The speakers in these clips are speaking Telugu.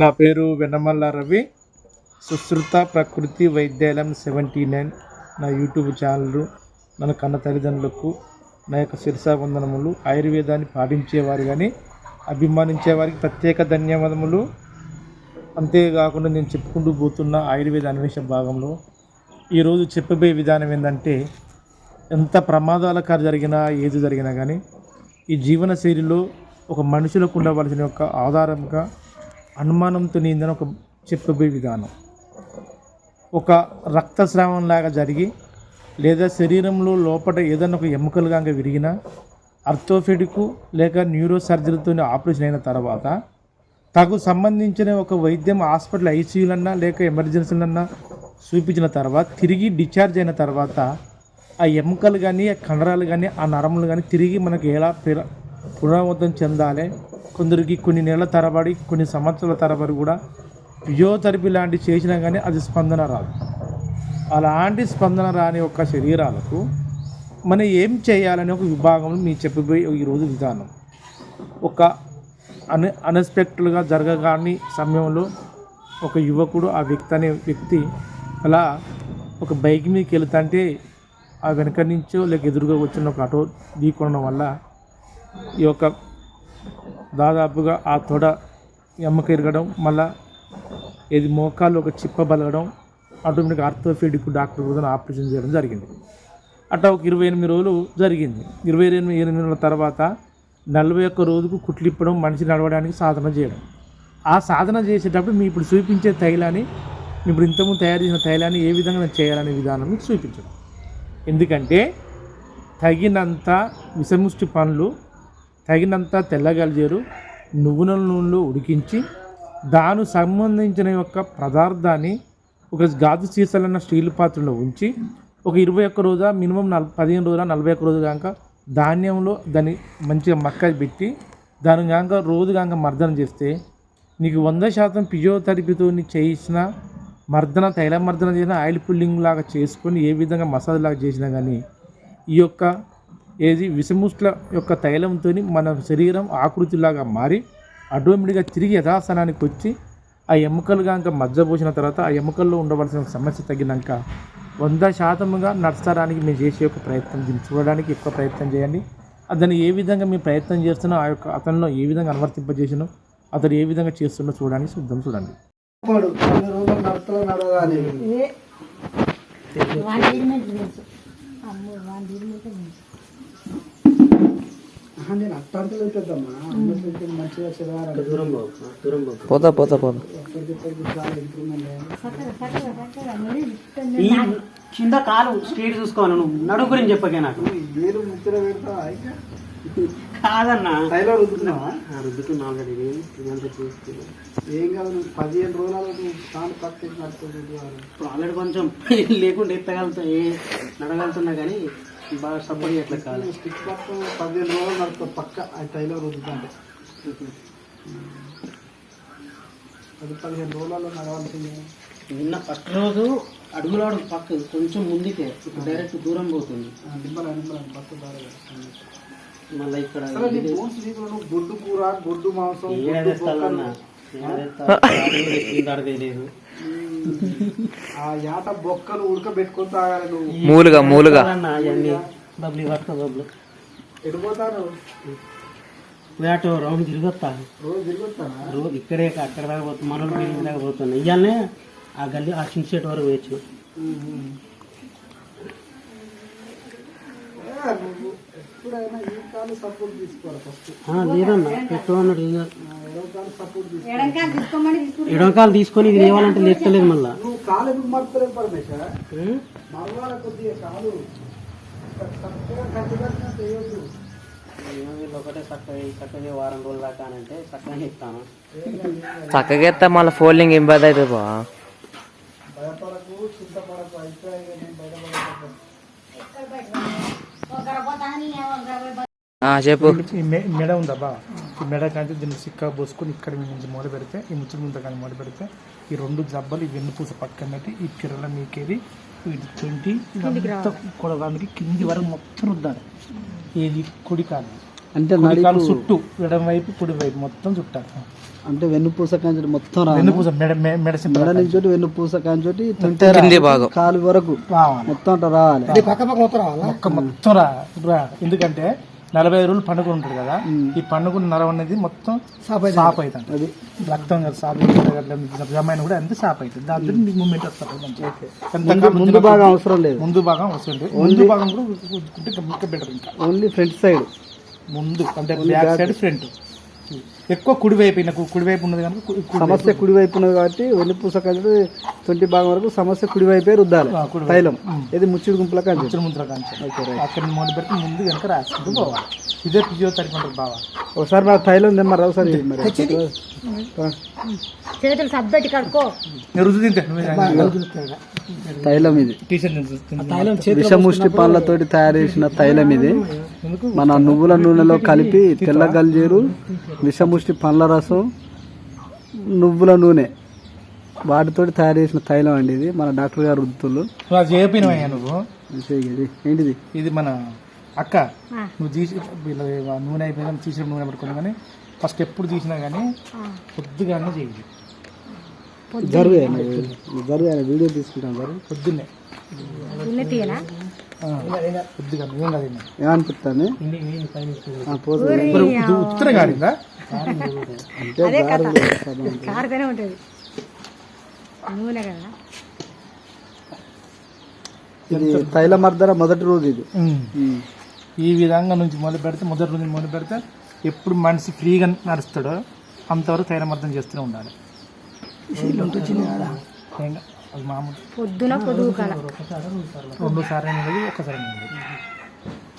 నా పేరు వెన్నమల్ల రవి. సుశ్రుత ప్రకృతి వైద్యాలయం సెవెంటీ నైన్ నా యూట్యూబ్ ఛానల్. నన్ను కన్న తల్లిదండ్రులకు నా యొక్క శిరసావందనములు ఆయుర్వేదాన్ని పాటించేవారు కానీ అభిమానించే వారికి ప్రత్యేక ధన్యవాదములు. అంతేకాకుండా నేను చెప్పుకుంటూ పోతున్న ఆయుర్వేద అన్వేషణ భాగంలో ఈరోజు చెప్పబోయే విధానం ఏంటంటే ఎంత ప్రమాదాలకర జరిగినా ఏది జరిగినా కానీ ఈ జీవన శైలిలో ఒక మనుషులకు ఉండవలసిన యొక్క ఆధారంగా అనుమానంతో నిందని ఒక చెప్పబోయే విధానం. ఒక రక్తస్రావంలాగా జరిగి లేదా శరీరంలో లోపల ఏదైనా ఒక ఎముకలు కనుక విరిగినా అర్థోఫెడికు లేక న్యూరో సర్జరీతో ఆపరేషన్ అయిన తర్వాత తగు సంబంధించిన ఒక వైద్యం హాస్పిటల్ ఐసీయూలన్నా లేక ఎమర్జెన్సీలన్నా చూపించిన తర్వాత తిరిగి డిశ్చార్జ్ అయిన తర్వాత ఆ ఎముకలు కానీ ఆ కండరాలు కానీ ఆ నరములు కానీ తిరిగి మనకు ఎలా పునరావృతం చెందాలి కొందరికి కొన్ని నెలల తరబడి కొన్ని సంవత్సరాల తరబడి కూడా ఫిజియోథెరపీ లాంటి చేసినా కానీ అది స్పందన రాదు. అలాంటి స్పందన రాని ఒక శరీరాలకు మనం ఏం చేయాలనే ఒక విభాగంలో మీ చెప్పిపోయే ఈరోజు విధానం. ఒక అన్ అన్ఎక్స్పెక్టెడ్గా జరగగాని సమయంలో ఒక యువకుడు ఆ వ్యక్తి అనే వ్యక్తి అలా ఒక బైక్ మీదకి వెళుతుంటే ఆ వెనక నుంచో లేక ఎదురుగా వచ్చిన ఒక ఆటో ఢీకొనడం వల్ల ఈ యొక్క దాదాపుగా ఆ తొడ ఎమ్మక ఇరగడం మళ్ళీ ఇది మోకాలు ఒక చిప్ప బలగడం ఆటోమేటిక్ ఆర్థోపెడిక్ డాక్టర్ కూడా ఆపరేషన్ చేయడం జరిగింది. అట్లా ఒక ఇరవై ఎనిమిది రోజులు జరిగింది. ఇరవై ఎనిమిది ఎనిమిది రోజుల తర్వాత నలభై ఒక్క రోజుకు కుట్లిప్పడం మనిషి నడవడానికి సాధన చేయడం. ఆ సాధన చేసేటప్పుడు మీ ఇప్పుడు చూపించే తైలాన్ని మీ ఇప్పుడు ఇంతకుముందు తయారు చేసిన తైలాన్ని ఏ విధంగా చేయాలనే విధానం మీకు చూపించడం. ఎందుకంటే తగినంత విషముష్టి పనులు తగినంత తెల్లగలిజేరు నువ్వుల నూనెలో ఉడికించి దానికి సంబంధించిన యొక్క పదార్థాన్ని ఒక గాజు సీసాలన్న స్టీల్ పాత్రలో ఉంచి ఒక ఇరవై ఒక్క రోజు మినిమం నల్ పదిహేను రోజుల నలభై ఒక్క రోజు కాక ధాన్యంలో దాన్ని మంచిగా మక్క పెట్టి దాని కాక రోజు కాక మర్దన చేస్తే నీకు వంద శాతం ఫిజియోథెరపీతో చేసిన మర్దన తైల మర్దన చేసిన ఆయిల్ పుల్లింగ్ లాగా చేసుకొని ఏ విధంగా మసాజ్ లాగా చేసినా కానీ ఈ యొక్క ఏది విషముష్ల యొక్క తైలంతో మన శరీరం ఆకృతిలాగా మారి ఆటోమేటిక్గా తిరిగి యథాస్థానానికి వచ్చి ఆ ఎముకలు కనుక మజ్జ పోసిన తర్వాత ఆ ఎముకల్లో ఉండవలసిన సమస్య తగ్గినాక వంద శాతముగా నడచడానికి మేము చేసే ఒక ప్రయత్నం దీన్ని చూడడానికి ఎక్కువ ప్రయత్నం చేయండి. అతను ఏ విధంగా మేము ప్రయత్నం చేస్తున్నా ఆ యొక్క అతనిలో ఏ విధంగా అనువర్తింపజేసినో అతడు ఏ విధంగా చేస్తున్నో చూడడానికి శుద్ధం చూడండి. నడతలో నేను మంచిగా చదవాలి దూరం పోతా పోతా పోతా. ఈ కింద కాలు స్ట్రీట్ చూసుకోవాలి నువ్వు. నడుము గురించి చెప్పకే నాకు. ముచ్చట పెడతా కాదన్నా. టైలర్ రుద్దుతున్నావా? ఆ, రుద్దుకున్నా ఆల్రెడీ. ఇదంతా చూస్తున్నా. ఏం కాదు పదిహేను రోజులు నువ్వు కాలు పక్కకి నడుతుంది ఇప్పుడు ఆల్రెడీ కొంచెం లేకుండా ఎత్తగలుగుతా ఏ నడగలుగుతున్నా కానీ బాగా సపోర్ట్ చేయట్లే కాదు. స్టిక్ పక్క పదిహేను రోజులు నడుతుంది పక్క ఆ టైలర్ రుద్దుతుంటే పది పదిహేను రోజులలో నడవాల్సిందే. నిన్న ఫస్ట్ రోజు అడుగులో అడుగు పక్క కొంచెం ముందుకే ఇప్పుడు డైరెక్ట్ దూరం పోతుంది. నిమ్మల నిమ్మల పక్క దారి మళ్ళీ ఇక్కడ బోన్స్ గొడ్డు కూర గొడ్డు మాంసం లేదు ఆ యాట బొక్కలు ఉడకబెట్టుకొని తాగాలి నువ్వు మూలుగా మూలుగా. అవన్నీ బబ్లీ పట్టుకో బబ్లు ఎడిపోతాను వేట రౌండ్ తిరిగొస్తా రోజు తిరుగుతానా రోజు ఇక్కడే అక్కడ దాకా పోతుంది మనోళ్ళ బిల్డింగ్ దాకా పోతుంది ఇవాళనే ఆ గల్లీ ఆ సింగ్ వరకు వేయచ్చు ఎప్పుడైనా ఈ కాలు సపోర్ట్ తీసుకోవాలి ఫస్ట్ లేదన్నా. పెట్టు అన్నాడు ఇక. ఎడవ కాలు సపోర్ట్ తీసుకో ఎడమకాలు తీసుకొని ఇది లేవాలంటే లేస్తలేదు మళ్ళా. నువ్వు కాలు ఎందుకు మర్తలేదు పరమేశ మరవాల కొద్దిగా కాలు చక్కగా కట్టుగా చేయొద్దు వీళ్ళు ఒకటే చక్కగా చక్కగా వారం రోజుల దాకా అని అంటే చక్కగా ఇస్తాను. చక్కగా ఎత్తా మళ్ళీ ఫోల్డింగ్ ఇబ్బంది అవుతుంది బా భయపడకు చింతపడకు బయటపడకు. చెప్పు. మెడ ఉందా ఈ మెడ కానీ దీన్ని సిక్క పోసుకొని ఇక్కడ నుంచి మొదలు పెడితే ఈ ముచ్చుల ముందు కానీ మొదలు పెడితే ఈ రెండు జబ్బలు ఈ వెన్నుపూస పక్కన ఈ పిర్రల మీకేది? ఇది ట్వంటీ మొత్తం కొడడానికి కింది వరకు మొత్తం రుద్దాలి. ఏది? కుడి కాదు అంటే నడిపు చుట్టూ ఎడం వైపు కుడి వైపు మొత్తం చుట్టాలి. అంటే వెన్నుపూస కాంచోటి మొత్తం రా వెన్నుపూస మెడ మెడసిన మెడ నుంచి వెన్నుపూస కాంచోటి కింది భాగం. కాలు వరకు రావాలి. మొత్తం అట్లా రావాలి. ఒక్క మొత్తం రా రా. ఎందుకంటే నలభై ఐదు రోజులు పండుగ ఉంటుంది కదా ఈ పండుగ నరవ అనేది మొత్తం సాప్ అవుతుంది అది. రక్తం కదా సాప్ జమైన కూడా అంతే సాప్ అవుతుంది దాంతో నీకు మూమెంట్ ఎంత ముందు భాగం అవసరం లేదు. ముందు భాగం వస్తుంది ముందు భాగం కూడా బెటర్ ఇంకా. ఓన్లీ ఫ్రంట్ సైడ్ ముందు అంటే బ్యాక్ సైడ్ ఫ్రంట్. ఎక్కువ కుడి వైపు ఈయనకు కుడి వైపు ఉన్నది కనుక సమస్య కుడి వైపు ఉన్నది కాబట్టి వెన్నుపూస కాంచోటి తొంటి భాగం వరకు సమస్య కుడి వైపే రుద్దాలి. తైలం. ఇది ముచ్చిడి గుంపుల కాంచోటి ఉత్తర ముద్ర కాంచె అక్కడ మొదలు పెడితే ముందు వెనక రాసుకుంటూ పోవాలి. ఇదే ఫిజియోథెరపీ ఉంటుంది బావా ఒకసారి మరి తైలం తెమ్మరా ఒకసారి మరి. చేతులు సబ్బెట్టి కడుక్కో. నేను రుజు తైలం ఇది. విషముష్టి పండ్లతోటి తయారు చేసిన తైలం ఇది. మన నువ్వుల నూనెలో కలిపి తెల్ల గల్జీరు విషముష్టి పండ్ల రసం నువ్వుల నూనె. వాటితోటి తయారు చేసిన తైలం అండి ఇది. మన డాక్టర్ గారు రుద్దుతులు నువ్వు ఇది ఏంటిది? ఇది మన అక్క. నువ్వు తీసి నూనె అయిపోయినా తీసిన నూనె పట్టుకుని కానీ ఫస్ట్ ఎప్పుడు తీసినా కానీ పొద్దుగానే చేయాలి జరుగు జరుగు వీడియో తీసుకుంటాం జరుగు పొద్దున్నే. పొద్దుగా. ఏమనిపిస్తాను ఉత్తర గారిందా అదే కథ. కారుతూనే ఉంటుంది. నూనె కదా. ఇది తైలమర్దన మొదటి రోజు ఇది. ఈ విధంగా నుంచి మొదలు పెడితే మొదటి రోజు మొదలు పెడితే ఎప్పుడు మనిషి ఫ్రీగా నడుస్తాడో అంతవరకు తైలమర్థం చేస్తూనే ఉండాలి. అది మామూలు. పొద్దున రెండు సార్లు అనేది ఒక్కసారి అనేది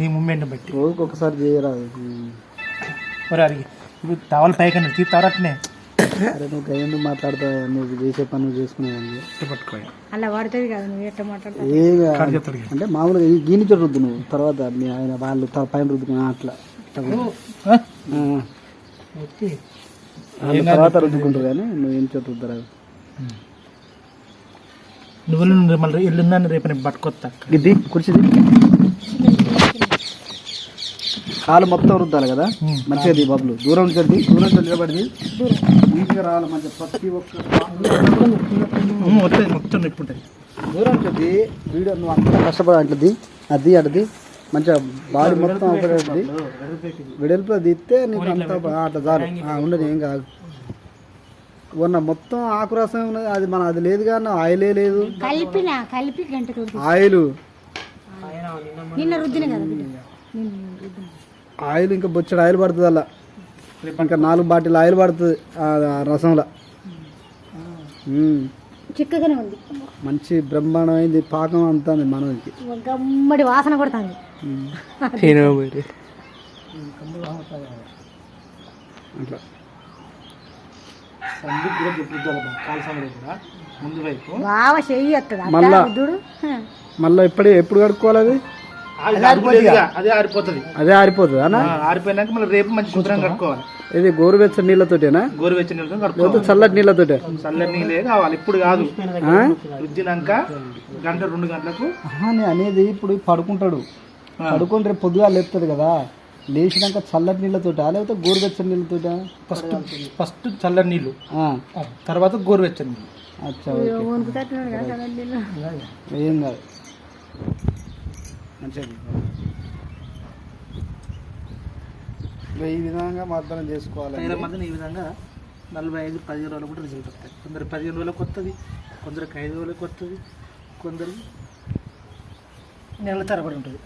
నీ మూమెంట్ బట్టి. రోజుకి ఒకసారి చేయరాదు. మరి అది ఇప్పుడు టవల్ పైకి అన్నది తీస్తారా అట్నే అరే నువ్వు గయ్యందు మాట్లాడతావు నువ్వు చేసే పని నువ్వు చేసుకునేదాన్ని అలా పడుతుంది కదా నువ్వు ఎట్లా మాట్లాడతావు. అంటే మామూలుగా ఈ గీని రుద్దు నువ్వు తర్వాత మీ ఆయన వాళ్ళు త- పైన రుద్దుకున్నా అట్లా. ఆ? ఆ. వాళ్ళు తర్వాత రుద్దుకుంటారు కానీ నువ్వు ఏం చోటు రుద్దరా? నువ్వు మళ్ళీ ఎల్లున్నాను రేపు నేను పట్టుకొస్తా ఇది కుర్చీది. కాలు మొత్తం రుద్దాలి కదా? ఉమ్. మంచిగా ది బబ్బులు దూరం నుంచి దూరం నుంచి నిలబడి నీట్గా రావాలి మంచిగా ప్రతి ఒక్క మొత్తం దూరం నుంచి వీడియో నువ్వు అంతా కష్టపడి అంటది అది అడది మంచిగా బాడీ మొత్తం ఒకటి వెడల్పు తీస్తే నీకు అంతా అట్లా చాలు. ఆ, ఉండదు ఏం కాదు. ఉన్న మొత్తం ఆకురసం ఉన్నది అది మన అది లేదు కానీ ఆయిలే లేదు. కలిపిన కలిపి గంట కొడుకు ఆయిల్. నిన్న రుద్దిన కదా బిడ్డ? నిన్న రుద్దిన. ఆయిల్ ఇంకా బొచ్చడు ఆయిల్ పడుతుంది అలా. ఇంకా నాలుగు బాటిల్ ఆయిల్ పడుతుంది రసంలో. చిక్కగానే ఉంది. మంచి బ్రహ్మాండమైంది పాకం అంతా ఉంది మనకి గమ్మడి వాసన కొడుతుంది. అట్లా సందుకు కూడా చుట్టుద్దాలి బా కాలు సందులో కూడా ముందు వైపు బాగా చెయ్యి వస్తుంది మళ్ళా. మళ్ళీ ఎప్పుడు ఎప్పుడు కడుక్కోవాలి అది? అది ఆరిపోతుంది. అదే ఆరిపోతుంది. అదే ఆరిపోతుంది అనా? ఆ, ఆరిపోయినాక మళ్ళీ రేపు మంచి శుభ్రం కట్టుకోవాలి ఇది గోరువెచ్చని నీళ్ళతోటేనా? గోరువెచ్చని నీళ్ళతో కట్టుకోవాలి చల్లటి నీళ్ళతోటే? చల్లని నీళ్ళే కావాలి. ఇప్పుడు కాదు. ఆ? రుద్దినాక గంట రెండు గంటలకు అనేది ఇప్పుడు పడుకుంటాడు. పడుకొని రేపు పొద్దుగా లేపుతుంది కదా. లేచినాక చల్లటి నీళ్ళతోటా? లేకపోతే గోరువెచ్చని నీళ్ళతోటా? ఫస్ట్ ఫస్ట్ చల్లని నీళ్ళు. తర్వాత గోరువెచ్చని నీళ్ళు. అచ్చా ఏం కాదు. మంచిగా ఈ విధంగా మార్దనం చేసుకోవాలి మధ్యన ఈ విధంగా నలభై ఐదు పదిహేను రోజులు కూడా రిజల్ట్ వస్తాయి. కొందరు పదిహేను రోజులకు వస్తుంది కొందరికి ఐదు రోజులకు వస్తుంది కొందరు నెల తరబడి ఉంటుంది.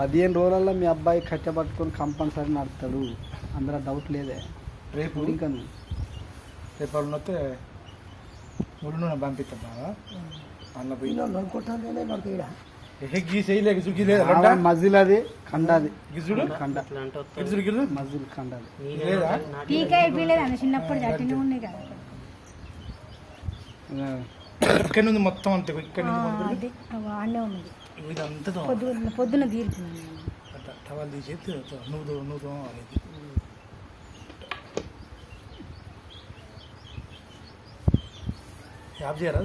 పదిహేను రోజులలో మీ అబ్బాయి కట్టె పట్టుకొని కంపల్సరీ నడుస్తాడు అందులో డౌట్ లేదే. రేపు ఇంకా రేపు వస్తే ముళ్ళు నూనె పంపిస్తా బాగా అన్న పోయి ఏ గీసేయలే గిజుడు గీలేదు మజిల్ అది కండాది. గిజుడు కండ. గిజుడు గిజుడు మజిల్ కండాది. లేదా? టీకా అయిపోయలేదు? అన్న చిన్నప్పుడు చట్టినే ఉన్నాయి కదా. ఇక్కడ నుంచి మొత్తం అంతే ఇక్కడ వాడినే ఉన్నది పెడితే ఇదంతా పొద్దున పొద్దున అట్లా టవల్ తీసేది నువ్వు తో- నువ్వు తోమాలి ఇది. యాప్ చేయరా?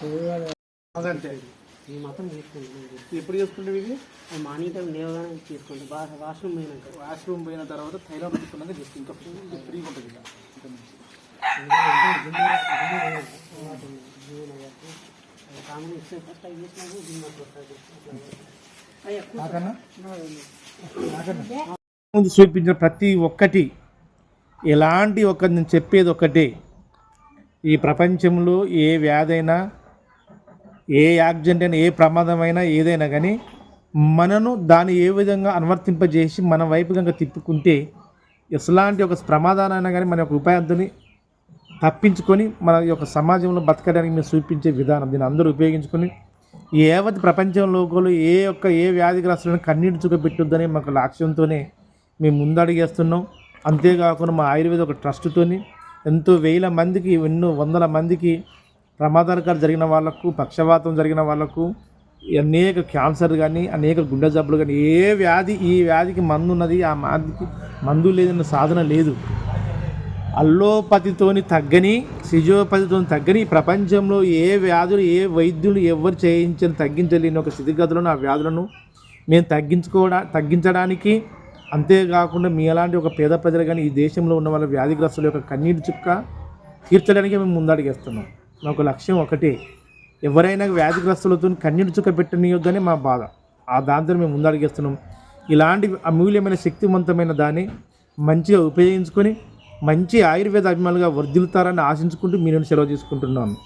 ఇవి మాత్రం ఎప్పుడు చేసుకుంటావు ఇది? మార్నింగ్ టైం లేవగానే తీసుకుంటాను బాగా వాష్రూమ్ పోయినాక. వాష్రూమ్ పోయిన తర్వాత థైలాండ్ పెట్టుకున్నాక జస్ట్ ఇంకా ఫ్రీ ఉంటుంది ఇంకా. కామన్ ఇస్తే ఫస్ట్ అవి ముందు చూపించిన ప్రతి ఒక్కటి ఎలాంటి ఒక నేను చెప్పేది ఒక్కటే ఈ ప్రపంచంలో ఏ వ్యాధైనా ఏ యాక్సిడెంట్ అయినా ఏ ప్రమాదమైనా ఏదైనా కానీ మనను దాన్ని ఏ విధంగా అనువర్తింపజేసి మన వైపు కనుక తిప్పుకుంటే ఎలాంటి ఒక ప్రమాదానైనా కానీ మన యొక్క ఉపాయాన్ని తప్పించుకొని మన యొక్క సమాజంలో బతకడానికి మేము చూపించే విధానం దీన్ని అందరూ ఉపయోగించుకొని యావత్ ప్రపంచం లోకలు ఏ యొక్క ఏ వ్యాధిగ్రస్తులను కన్నీటి చూపెట్టొద్దని మాకు లక్ష్యంతోనే మేము ముందడుగేస్తున్నాం. అంతేకాకుండా మా ఆయుర్వేద ఒక ట్రస్ట్తోని ఎంతో వేల మందికి ఎన్నో వందల మందికి ప్రమాదకరం జరిగిన వాళ్ళకు పక్షవాతం జరిగిన వాళ్ళకు అనేక క్యాన్సర్ కానీ అనేక గుండె జబ్బులు కానీ ఏ వ్యాధి ఈ వ్యాధికి మందు ఉన్నది ఆ వ్యాధికి మందు లేదన్న సాధన లేదు. అల్లోపతితోని తగ్గని సిజోపతితోని తగ్గని ఈ ప్రపంచంలో ఏ వ్యాధులు ఏ వైద్యులు ఎవరు చేయించని తగ్గించలేని ఒక స్థితిగతులను ఆ వ్యాధులను మేము తగ్గించుకోవడా తగ్గించడానికి అంతేకాకుండా మీ అలాంటి ఒక పేద ప్రజలు కానీ ఈ దేశంలో ఉన్న వాళ్ళ వ్యాధిగ్రస్తుల యొక్క కన్నీటి చుక్క తీర్చడానికి మేము ముందడిగేస్తున్నాం. మాకు లక్ష్యం ఒకటే. ఎవరైనా వ్యాధిగ్రస్తులతో కన్నీటి చుక్కపెట్టనియొద్దని మా బాధ. ఆ దాంతో మేము ముందడిగేస్తున్నాం. ఇలాంటి అమూల్యమైన శక్తివంతమైన దాన్ని మంచిగా ఉపయోగించుకొని మంచి ఆయుర్వేద అభిమానులుగా వర్ధిల్తారని ఆశించుకుంటూ మీ నుండి సెలవు తీసుకుంటున్నాను.